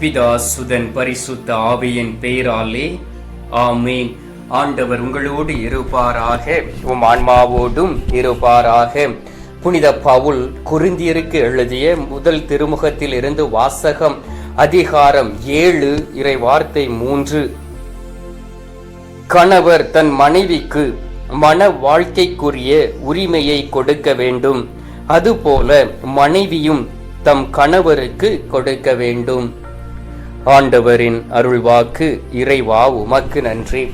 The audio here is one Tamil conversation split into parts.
பிதா சுதன் பரிசுத்த ஆவியின் பெயராலே ஆமீன். ஆண்டவர் உங்களோடு இருப்பாராக உம் ஆன்மாவோடும் இருப்பாராக. புனித பவுல் குருந்தியருக்கு எழுதிய முதல் திருமுகத்தில் இருந்து வாசகம் அதிகாரம் ஏழு இறை வார்த்தை மூன்று. கணவர் தன் மனைவிக்கு மன வாழ்க்கைக்குரிய உரிமையை கொடுக்க வேண்டும். அதுபோல மனைவியும் தம் கணவருக்கு கொடுக்க வேண்டும். ஆண்டவரின் அருள்வாக்கு இறைவா உமக்கு நன்றி.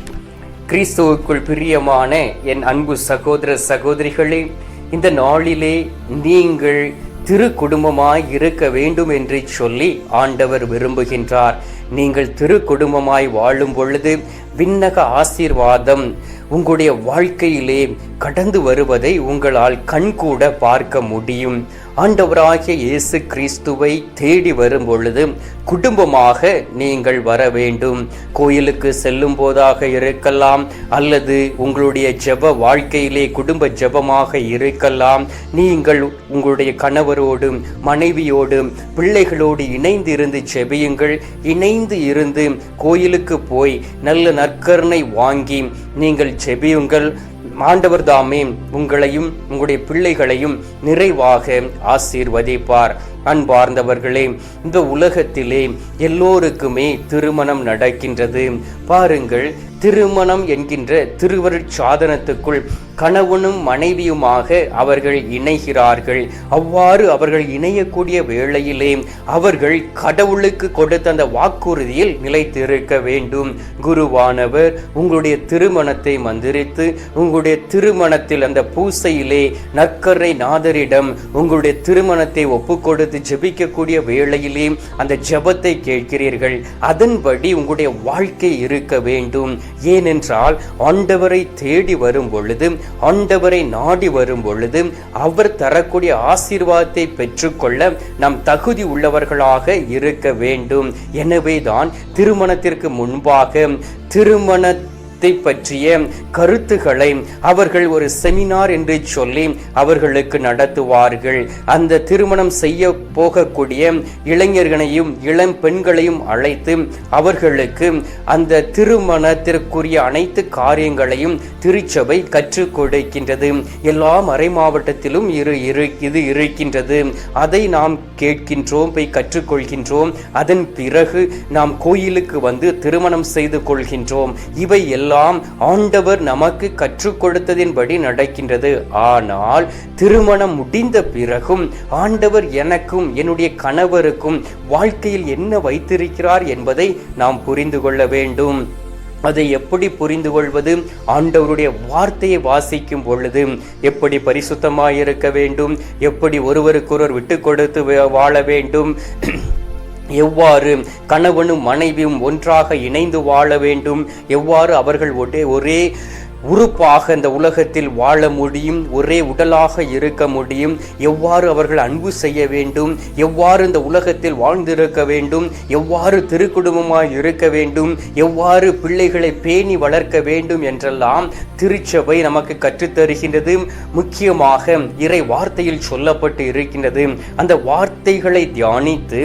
கிறிஸ்துவுக்குள் பிரியமான என் அன்பு சகோதர சகோதரிகளே இந்த நாளிலே நீங்கள் திரு குடும்பமாய் இருக்க வேண்டும் என்று சொல்லி ஆண்டவர் விரும்புகின்றார். நீங்கள் திரு குடும்பமாய் வாழும் பொழுது விண்ணக ஆசீர்வாதம் உங்களுடைய வாழ்க்கையிலே கடந்து வருவதை உங்களால் கண்கூட பார்க்க முடியும். ஆண்டவராகிய இயேசு கிறிஸ்துவை தேடி வரும் பொழுது குடும்பமாக நீங்கள் வர வேண்டும். கோயிலுக்கு செல்லும் போதாக இருக்கலாம் அல்லது உங்களுடைய ஜெப வாழ்க்கையிலே குடும்ப ஜெபமாக இருக்கலாம். நீங்கள் உங்களுடைய கணவரோடும் மனைவியோடும் பிள்ளைகளோடு இணைந்து இருந்து ஜெபியுங்கள். இணைந்து இருந்து கோயிலுக்கு போய் நல்ல நற்கருணை வாங்கி நீங்கள் ஜெபியுங்கள். ஆண்டவர் தாமே உங்களையும் உங்களுடைய பிள்ளைகளையும் நிறைவாக ஆசீர்வதிப்பார். அன்பார்ந்தவர்களே இந்த உலகத்திலே எல்லோருக்குமே திருமணம் நடக்கின்றது. பாருங்கள் திருமணம் என்கின்ற திருவருட்சாதனத்துக்குள் கணவனும் மனைவியுமாக அவர்கள் இணைகிறார்கள். அவ்வாறு அவர்கள் இணையக்கூடிய வேளையிலே அவர்கள் கடவுளுக்கு கொடுத்த அந்த வாக்குறுதியில் நிலைத்திருக்க வேண்டும். குருவானவர் உங்களுடைய திருமணத்தை மந்திரித்து உங்களுடைய திருமணத்தில் அந்த பூசையிலே நற்கரை நாதரிடம் உங்களுடைய திருமணத்தை ஒப்பு கொடுத்து ஜெபிக்கக்கூடிய வேளையிலே அந்த ஜெபத்தை கேட்கிறீர்கள். அதன்படி உங்களுடைய வாழ்க்கை இருக்க வேண்டும். ஏனென்றால் ஆண்டவரை தேடி வரும் பொழுது ஆண்டவரை நாடி வரும் பொழுது அவர் தரக்கூடிய ஆசீர்வாதத்தை பெற்றுக்கொள்ள நாம் தகுதி உள்ளவர்களாக இருக்க வேண்டும். எனவேதான் திருமணத்திற்கு முன்பாக திருமண பற்றிய கருத்துக்களை அவர்கள் ஒரு செமினார் என்று சொல்லி அவர்களுக்கு நடத்துவார்கள். அந்த திருமணம் செய்ய போகக்கூடிய இளைஞர்களையும் இளம் பெண்களையும் அழைத்து அவர்களுக்கு அந்த திருமணத்திற்குரிய அனைத்து காரியங்களையும் திருச்சபை கற்றுக் கொடுக்கின்றது. எல்லா மறை மாவட்டத்திலும் இரு இரு இது இருக்கின்றது. அதை நாம் கேட்கின்றோம் போய் கற்றுக்கொள்கின்றோம் அதன் பிறகு நாம் கோயிலுக்கு வந்து திருமணம் செய்து கொள்கின்றோம். இவை எல்லாம் ஆண்டவர் நமக்கு கற்றுக் கொடுத்ததின்படி நடக்கின்றது. ஆனால் திருமணம் முடிந்த பிறகும் ஆண்டவர் எனக்கும் என்னுடைய கணவருக்கும் வாழ்க்கையில் என்ன வைத்திருக்கிறார் என்பதை நாம் புரிந்து கொள்ள வேண்டும். அதை எப்படி புரிந்து கொள்வது? ஆண்டவருடைய வார்த்தையை வாசிக்கும் பொழுது எப்படி பரிசுத்தமாக இருக்க வேண்டும்? எப்படி ஒருவருக்கொருவர் விட்டு கொடுத்து வாழ வேண்டும்? எவ்வாறு கணவனும் மனைவியும் ஒன்றாக இணைந்து வாழ வேண்டும் எவ்வாறு அவர்கள் ஒரே ஒரே உறுப்பாக இந்த உலகத்தில் வாழ முடியும் ஒரே உடலாக இருக்க முடியும். எவ்வாறு அவர்கள் அன்பு செய்ய வேண்டும் எவ்வாறு இந்த உலகத்தில் வாழ்ந்திருக்க வேண்டும் எவ்வாறு திருக்குடும்பமாய் இருக்க வேண்டும் எவ்வாறு பிள்ளைகளை பேணி வளர்க்க வேண்டும் என்றெல்லாம் திருச்சபை நமக்கு கற்றுத்தருகின்றது. முக்கியமாக இறை வார்த்தையில் சொல்லப்பட்டு இருக்கின்றது. அந்த வார்த்தைகளை தியானித்து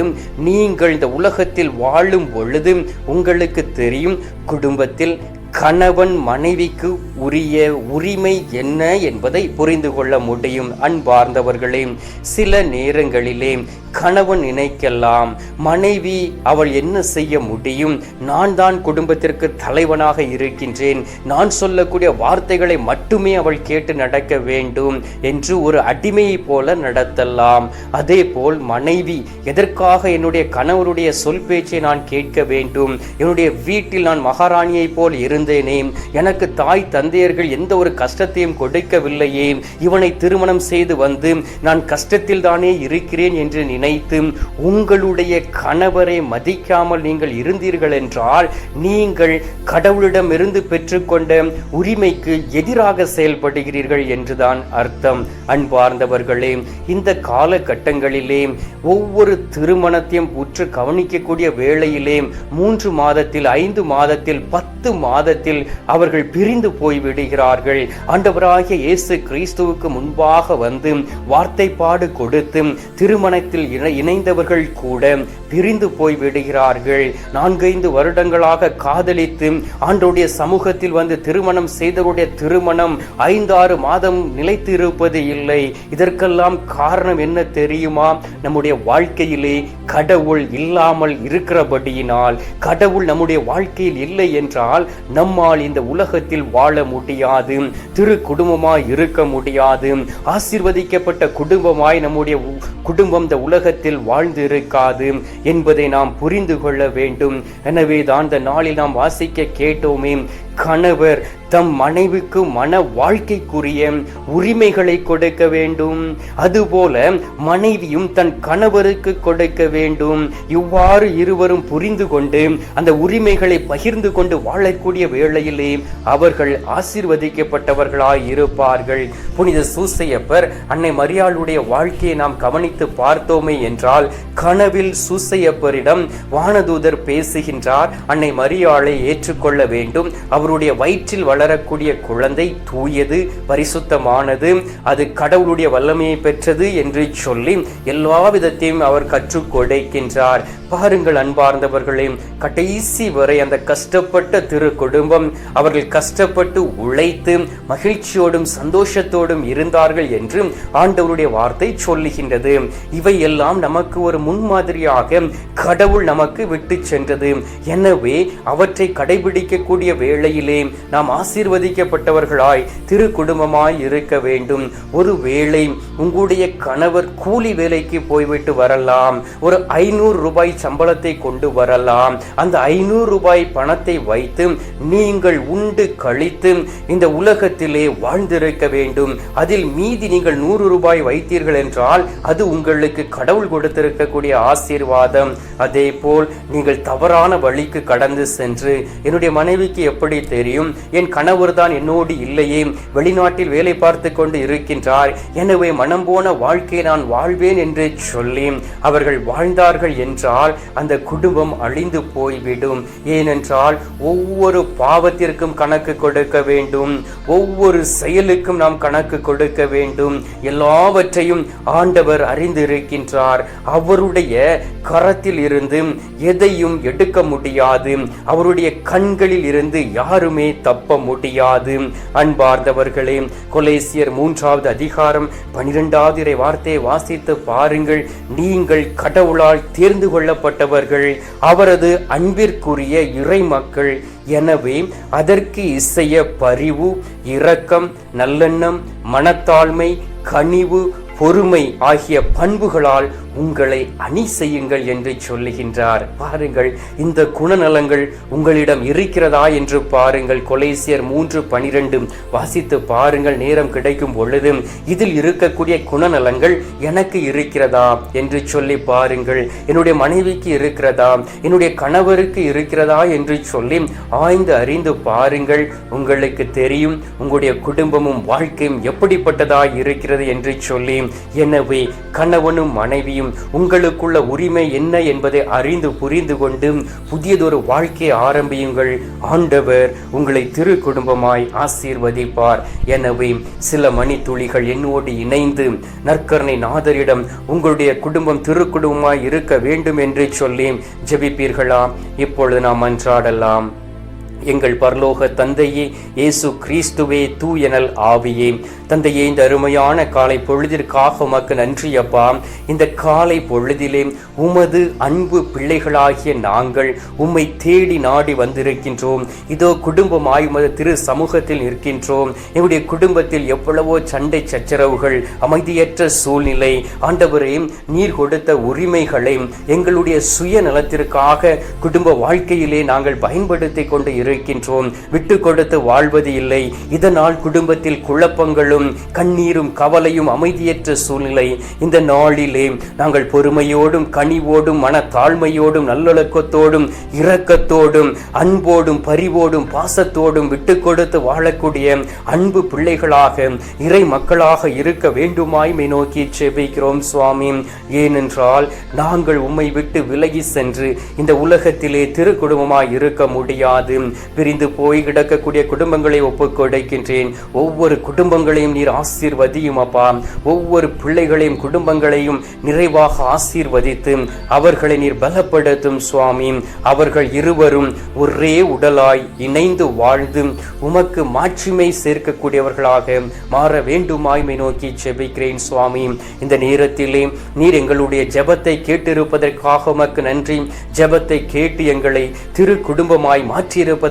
நீங்கள் இந்த உலகத்தில் வாழும் பொழுது உங்களுக்கு தெரியும் குடும்பத்தில் கணவன் மனைவிக்கு உரிய உரிமை என்ன என்பதை புரிந்து கொள்ள முடியும் அன்பார்ந்தவர்களே. சில நேரங்களிலே கணவன் நினைக்கலாம் மனைவி அவள் என்ன செய்ய முடியும்? நான் தான் குடும்பத்திற்கு தலைவனாக இருக்கின்றேன். நான் சொல்லக்கூடிய வார்த்தைகளை மட்டுமே அவள் கேட்டு நடக்க வேண்டும் என்று ஒரு அடிமையை போல நடத்தலாம். அதே போல் மனைவி எதற்காக என்னுடைய கணவருடைய சொல் பேச்சை நான் கேட்க வேண்டும்? என்னுடைய வீட்டில் நான் மகாராணியை போல் இருந்தேனே. எனக்கு தாய் தந்தையர்கள் எந்த ஒரு கஷ்டத்தையும் கொடுக்கவில்லையே. இவனை திருமணம் செய்து வந்து நான் கஷ்டத்தில் தானே இருக்கிறேன் என்று நினைத்து உங்களுடைய கணவரை மதிக்காமல் நீங்கள் இருந்தீர்கள் என்றால் நீங்கள் கடவுளிடமிருந்து பெற்றுக்கொண்ட உரிமைக்கு எதிராக செயல்படுகிறீர்கள் என்றுதான் அர்த்தம். அன்பார்ந்தவர்களே இந்த காலகட்டங்களிலே ஒவ்வொரு திருமணத்தையும் உற்று கவனிக்கக்கூடிய வேளையிலே மூன்று மாதத்தில் ஐந்து மாதத்தில் பத்து மாதத்தில் அவர்கள் பிரிந்து போய் போய்விடுகிறார்கள் ஆண்டவராகிய இயேசு கிறிஸ்துவுக்கு முன்பாக வந்து வார்த்தைப்பாடு கொடுத்து திருமணத்தில் இணைந்தவர்கள் கூட பிரிந்து போய் விடுகிறார்கள். நான்கைந்து வருடங்களாக காதலித்து ஆண்டோடைய சமூகத்தில் வந்து திருமணம் செய்தவருடைய திருமணம் ஐந்தாறு மாதம் நிலைத்து இருப்பது இல்லை. இதற்கெல்லாம் காரணம் என்ன தெரியுமா? நம்முடைய வாழ்க்கையிலே கடவுள் இல்லாமல் இருக்கிறபடியினால் கடவுள் நம்முடைய வாழ்க்கையில் இல்லை என்றால் நம்மால் இந்த உலகத்தில் வாழ முடியாது. திரு குடும்பமாய் இருக்க முடியாது. ஆசிர்வதிக்கப்பட்ட குடும்பமாய் நம்முடைய உ- குடும்பம் இந்த உலகத்தில் வாழ்ந்து இருக்காது என்பதை நாம் புரிந்து கொள்ள வேண்டும். எனவே தான் இந்த நாளில் நாம் வாசிக்க கேட்டோமே. கணவர் தம் மனைவிக்கு மன வாழ்க்கைக்குரிய உரிமைகளை கொடுக்க வேண்டும். அதுபோல மனைவியும் தன் கணவருக்கு கொடுக்க வேண்டும். இவ்வாறு இருவரும் புரிந்து கொண்டு அந்த உரிமைகளை பகிர்ந்து கொண்டு வாழக்கூடிய வேளையிலே அவர்கள் ஆசீர்வதிக்கப்பட்டவர்களாய் இருப்பார்கள் புனித சூசையப்பர் அன்னை மரியாளுடைய வாழ்க்கையை நாம் கவனித்து பார்த்தோமே என்றால் கனவில் சூசையப்பரிடம் வானதூதர் பேசுகின்றார் அன்னை மரியாளை ஏற்றுக்கொள்ள வேண்டும். அவருடைய வயிற்றில் வளரக்கூடிய குழந்தை தூயது பரிசுத்தமானது அது கடவுளுடைய வல்லமையை பெற்றது என்று சொல்லி எல்லா விதத்தையும் அவர் கற்றுக் கொடுக்கின்றார். பாருங்கள் அன்பார்ந்தவர்களே கடைசி வரை அந்த கஷ்டப்பட்ட திரு குடும்பம் அவர்கள் கஷ்டப்பட்டு உழைத்து மகிழ்ச்சியோடும் சந்தோஷத்தோடும் இருந்தார்கள் என்று ஆண்டவருடைய வார்த்தை சொல்லுகின்றது. இவை எல்லாம் நமக்கு ஒரு முன்மாதிரியாக கடவுள் நமக்கு விட்டு சென்றது. எனவே அவற்றை கடைபிடிக்கக்கூடிய நிலையிலே நாம் ஆசீர்வதிக்கப்பட்டவர்களாய் திரு குடும்பமாய் இருக்க வேண்டும். ஒருவேளை உங்களுடைய கணவர் கூலி வேலைக்கு போய்விட்டு வரலாம். ஒரு ஐநூறு ரூபாய் சம்பளத்தை கொண்டு வரலாம். அந்த ஐநூறு ரூபாய் பணத்தை வைத்து நீங்கள் உண்டு கழித்து இந்த உலகத்திலே வாழ்ந்திருக்க வேண்டும். அதில் மீதி நீங்கள் நூறு ரூபாய் வைத்தீர்கள் என்றால் அது உங்களுக்கு கடவுள் கொடுத்திருக்கக்கூடிய ஆசீர்வாதம். அதே போல் நீங்கள் தவறான வழிக்கு கடந்து சென்று என்னுடைய மனைவிக்கு எப்படி தெரியும். என் கணவர் தான் என்னோடு இல்லையே. வெளிநாட்டில் வேலை பார்த்து கொண்டு இருக்கின்றார். எனவே மனம் போன வாழ்க்கையை நான் வாழ்வேன் என்று சொல்லி அவர்கள் வாழ்ந்தார்கள் என்றால் அந்த குடும்பம் அழிந்து போய்விடும். ஏனென்றால் ஒவ்வொரு பாவத்திற்கும் கணக்கு கொடுக்க வேண்டும். ஒவ்வொரு செயலுக்கும் நாம் கணக்கு கொடுக்க வேண்டும். எல்லாவற்றையும் ஆண்டவர் அறிந்திருக்கின்றார். அவருடைய கரத்தில் இருந்து எதையும் எடுக்க முடியாது. அவருடைய கண்களில் இருந்து யார் யாருமே தப்ப முடியாது. அன்பார்ந்தவர்களே கொலேசியர் மூன்றாவது அதிகாரம் பனிரெண்டாவது இறை வார்த்தையை வாசித்து பாருங்கள். நீங்கள் கடவுளால் தேர்ந்து கொள்ளப்பட்டவர்கள் அவரது அன்பிற்குரிய இறை மக்கள் எனவே அதற்கு இசைய பரிவு இரக்கம் நல்லெண்ணம் மனத்தாழ்மை கனிவு பொறுமை ஆகிய பண்புகளால் உங்களை அணி செய்யுங்கள் என்று சொல்லுகின்றார். பாருங்கள் இந்த குணநலங்கள் உங்களிடம் இருக்கிறதா என்று பாருங்கள். கொலேசியர் மூன்று பனிரெண்டு வாசித்து பாருங்கள் நேரம் கிடைக்கும் பொழுது இதில் இருக்கக்கூடிய குணநலங்கள் எனக்கு இருக்கிறதா என்று சொல்லி பாருங்கள். என்னுடைய மனைவிக்கு இருக்கிறதா என்னுடைய கணவருக்கு இருக்கிறதா என்று சொல்லி ஆய்ந்து அறிந்து பாருங்கள். உங்களுக்கு தெரியும் உங்களுடைய குடும்பமும் வாழ்க்கையும் எப்படிப்பட்டதா இருக்கிறது என்று சொல்லி. எனவே கணவனும் மனைவியும் உங்களுக்குள்ள உரிமை என்ன என்பதை அறிந்து புரிந்து கொண்டு புதியதொரு வாழ்க்கையை ஆரம்பியுங்கள். ஆண்டவர் உங்களை திரு குடும்பமாய் ஆசீர்வதிப்பார். எனவே சில மணித்துளிகள் என்னோடு இணைந்து நற்கரணை நாதரிடம் உங்களுடைய குடும்பம் திரு குடும்பமாய் இருக்க வேண்டும் என்று சொல்லி ஜெபிப்பீர்களா? இப்பொழுது நாம் அன்றாடலாம். எங்கள் பரலோக தந்தையே இயேசு கிறிஸ்துவே தூயனல் ஆவியே. தந்தையே இந்த அருமையான காலை பொழுதிற்காக உமக்கு நன்றி அப்பா. இந்த காலை பொழுதிலே உமது அன்பு பிள்ளைகளாகிய நாங்கள் உம்மை தேடி நாடி வந்திருக்கின்றோம். இதோ குடும்பமாய் உமது திரு சமூகத்தில் நிற்கின்றோம். எங்களுடைய குடும்பத்தில் எவ்வளவோ சண்டை சச்சரவுகள் அமைதியற்ற சூழ்நிலை ஆண்டவரே நீர் கொடுத்த உரிமைகளை எங்களுடைய சுயநலத்திற்காக குடும்ப வாழ்க்கையிலே நாங்கள் பயன்படுத்தி கொண்டு கொண்டிருக்கின்றோம் விட்டு கொடுத்து வாழ்வது இல்லை. இதனால் குடும்பத்தில் குழப்பங்களும் கண்ணீரும் கவலையும் அமைதியற்ற சூழ்நிலை. இந்த நாளிலே நாங்கள் பொறுமையோடும் கனிவோடும் மன தாழ்மையோடும் நல்லொழுக்கத்தோடும் இரக்கத்தோடும் அன்போடும் பரிவோடும் பாசத்தோடும் விட்டு கொடுத்து வாழக்கூடிய அன்பு பிள்ளைகளாக இறை மக்களாக இருக்க வேண்டுமாய்மை நோக்கி செபிக்கிறோம் சுவாமி. ஏனென்றால் நாங்கள் உம்மை விட்டு விலகி சென்று இந்த உலகத்திலே திருக்குடும்பமாய் இருக்க முடியாது. பிரிந்து போய் கிடக்கக்கூடிய குடும்பங்களை ஒப்புக்கொடைக்கின்றேன் ஒவ்வொரு குடும்பங்களையும் நீர் ஆசீர்வதியும் அப்பா. ஒவ்வொரு பிள்ளைகளையும் குடும்பங்களையும் நிறைவாக ஆசீர்வதித்து அவர்களை நீர் பலப்படுத்தும் சுவாமி. அவர்கள் இருவரும் ஒரே உடலாய் இணைந்து வாழ்ந்து உமக்கு மாட்சிமை சேர்க்கக்கூடியவர்களாக மாற வேண்டுமாய்மை நோக்கி செபிக்கிறேன் சுவாமி. இந்த நேரத்திலே நீர் எங்களுடைய ஜெபத்தை கேட்டிருப்பதற்காக உமக்கு நன்றி. ஜெபத்தை கேட்டு எங்களை திரு குடும்பமாய் மாற்றியிருப்பது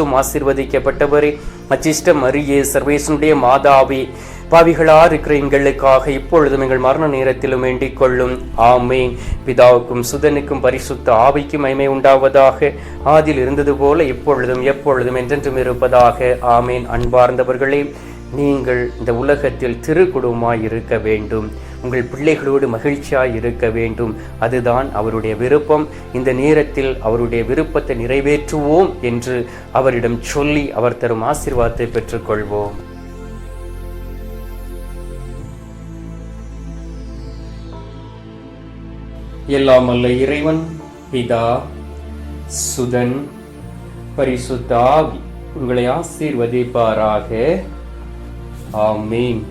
இயேசும் ஆசீர்வதிக்கப்பட்டவரே. அச்சிஷ்ட மரியே சர்வேசனுடைய மாதாவே பாவிகளா இருக்கிற எங்களுக்காக இப்பொழுதும் எங்கள் மரண நேரத்திலும் வேண்டிக் கொள்ளும். ஆமேன். பிதாவுக்கும் சுதனுக்கும் பரிசுத்த ஆவிக்கும் மைமை உண்டாவதாக ஆதில் இருந்தது போல இப்பொழுதும் எப்பொழுதும் என்றென்றும் இருப்பதாக. ஆமேன். அன்பார்ந்தவர்களே நீங்கள் இந்த உலகத்தில் திருக்குடுமாய் இருக்க வேண்டும். உங்கள் பிள்ளைகளோடு மகிழ்ச்சியாய் இருக்க வேண்டும். அதுதான் அவருடைய விருப்பம். இந்த நேரத்தில் அவருடைய விருப்பத்தை நிறைவேற்றுவோம் என்று அவரிடம் சொல்லி அவர் தரும் ஆசிர்வாதத்தை பெற்றுக்கொள்வோம். எல்லாம் அல்ல இறைவன் பிதா சுதன் பரிசுத்தாவி உங்களை ஆசீர்வதிப்பாராக. ஆமீன்.